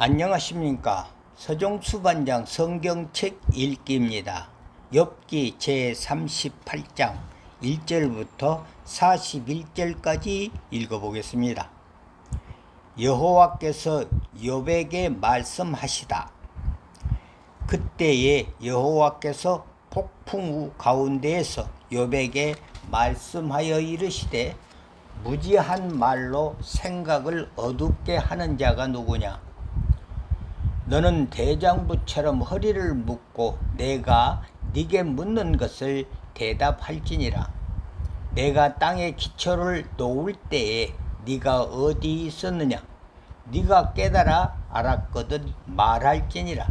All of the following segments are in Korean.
안녕하십니까. 서종수반장 성경책 읽기입니다. 엽기 제38장 1절부터 41절까지 읽어보겠습니다. 여호와께서 욥에게 말씀하시다. 그때에 여호와께서 폭풍 우 가운데에서 욥에게 말씀하여 이르시되 무지한 말로 생각을 어둡게 하는 자가 누구냐? 너는 대장부처럼 허리를 묶고 내가 네게 묻는 것을 대답할지니라. 내가 땅에 기초를 놓을 때에 네가 어디 있었느냐? 네가 깨달아 알았거든 말할지니라.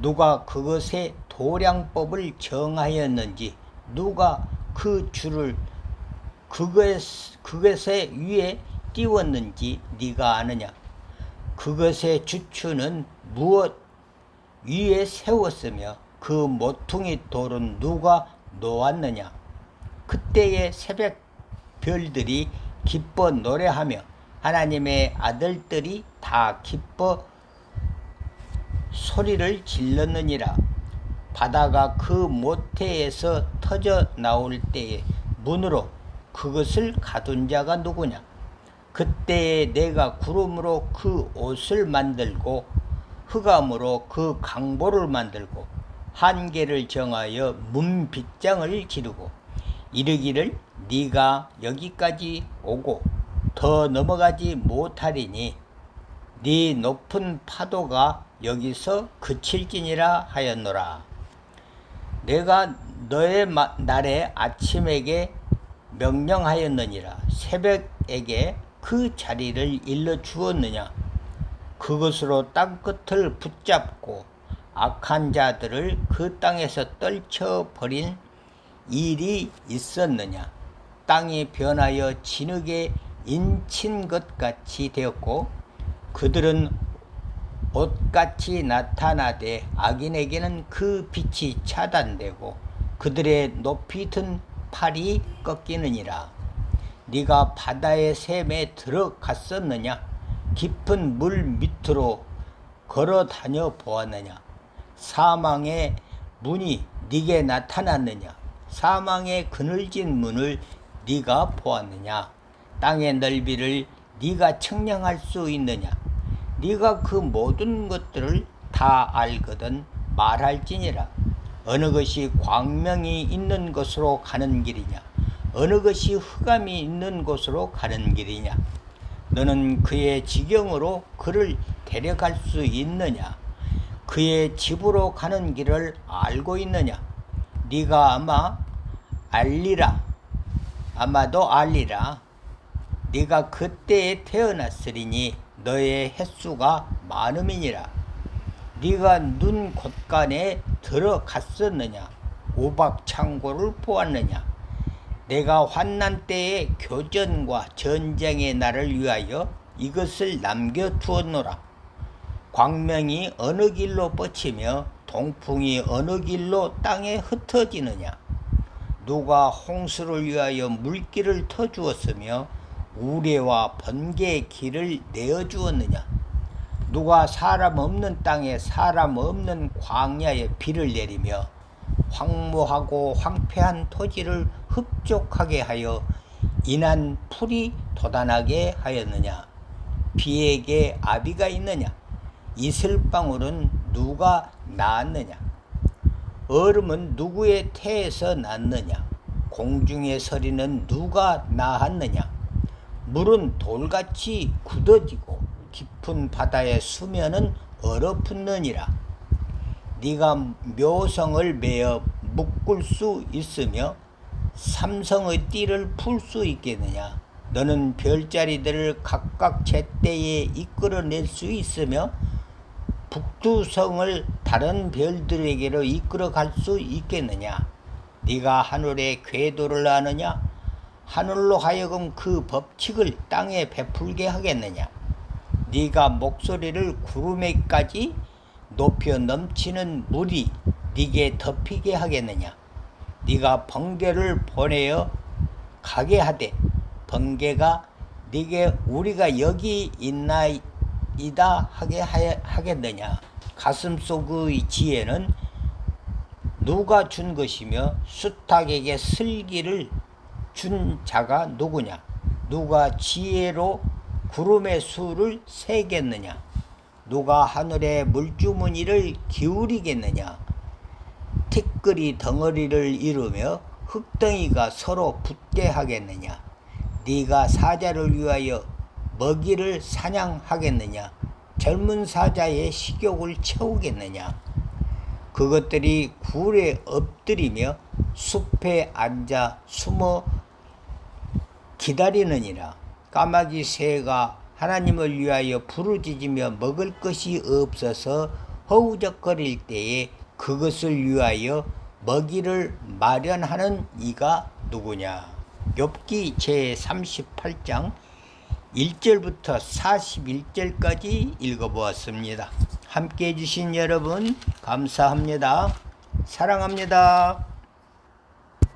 누가 그것의 도량법을 정하였는지 누가 그 줄을 그것 그것의 위에 띄웠는지 네가 아느냐? 그것의 주추는 무엇 위에 세웠으며 그 모퉁이 돌은 누가 놓았느냐? 그때의 새벽 별들이 기뻐 노래하며 하나님의 아들들이 다 기뻐 소리를 질렀느니라. 바다가 그 모태에서 터져 나올 때에 문으로 그것을 가둔 자가 누구냐? 그때에 내가 구름으로 그 옷을 만들고 흑암으로 그 강보를 만들고 한계를 정하여 문빗장을 지르고 이르기를 네가 여기까지 오고 더 넘어가지 못하리니 네 높은 파도가 여기서 그칠지니라 하였노라. 내가 너의 마- 날에 아침에게 명령하였느니라. 새벽에게 그 자리를 일러 주었느냐. 그것으로 땅끝을 붙잡고 악한 자들을 그 땅에서 떨쳐버린 일이 있었느냐. 땅이 변하여 진흙에 인친 것 같이 되었고 그들은 옷같이 나타나되 악인에게는 그 빛이 차단되고 그들의 높이 든 팔이 꺾이느니라. 네가 바다의 샘에 들어갔었느냐? 깊은 물 밑으로 걸어 다녀 보았느냐? 사망의 문이 네게 나타났느냐? 사망의 그늘진 문을 네가 보았느냐? 땅의 넓이를 네가 측량할 수 있느냐? 네가 그 모든 것들을 다 알거든 말할지니라. 어느 것이 광명이 있는 곳으로 가는 길이냐? 어느 것이 흑암이 있는 곳으로 가는 길이냐? 너는 그의 지경으로 그를 데려갈 수 있느냐? 그의 집으로 가는 길을 알고 있느냐? 네가 아마 알리라. 아마도 알리라. 네가 그때에 태어났으리니 너의 횟수가 많음이니라. 네가 눈 곳간에 들어갔었느냐? 오박 창고를 보았느냐? 내가 환난 때의 교전과 전쟁의 날을 위하여 이것을 남겨 두었노라. 광명이 어느 길로 뻗치며 동풍이 어느 길로 땅에 흩어지느냐? 누가 홍수를 위하여 물길을 터주었으며 우레와 번개의 길을 내어주었느냐? 누가 사람 없는 땅에 사람 없는 광야에 비를 내리며 황무하고 황폐한 토지를 흡족하게 하여 인한 풀이 돋아나게 하였느냐? 비에게 아비가 있느냐? 이슬방울은 누가 낳았느냐? 얼음은 누구의 태에서 났느냐? 공중의 서리는 누가 낳았느냐? 물은 돌같이 굳어지고 깊은 바다의 수면은 얼어붙느니라. 네가 묘성을 매어 묶을 수 있으며 삼성의 띠를 풀 수 있겠느냐? 너는 별자리들을 각각 제때에 이끌어낼 수 있으며 북두성을 다른 별들에게로 이끌어 갈 수 있겠느냐? 네가 하늘의 궤도를 아느냐? 하늘로 하여금 그 법칙을 땅에 베풀게 하겠느냐? 네가 목소리를 구름에까지 높여 넘치는 물이 네게 덮이게 하겠느냐? 네가 번개를 보내어 가게 하되 번개가 네게 우리가 여기 있나 이다 하게 하- 하겠느냐? 가슴 속의 지혜는 누가 준 것이며 수탉에게 슬기를 준 자가 누구냐? 누가 지혜로 구름의 수를 세겠느냐 누가 하늘의 물주머니를 기울이겠느냐? 티끌이 덩어리를 이루며 흙덩이가 서로 붙게 하겠느냐? 네가 사자를 위하여 먹이를 사냥하겠느냐? 젊은 사자의 식욕을 채우겠느냐? 그것들이 굴에 엎드리며 숲에 앉아 숨어 기다리느니라. 까마귀 새가 하나님을 위하여 부르짖으며 먹을 것이 없어서 허우적거릴 때에 그것을 위하여 먹이를 마련하는 이가 누구냐 욥기 제 38장 1절부터 41절까지 읽어보았습니다. 함께 해주신 여러분 감사합니다. 사랑합니다.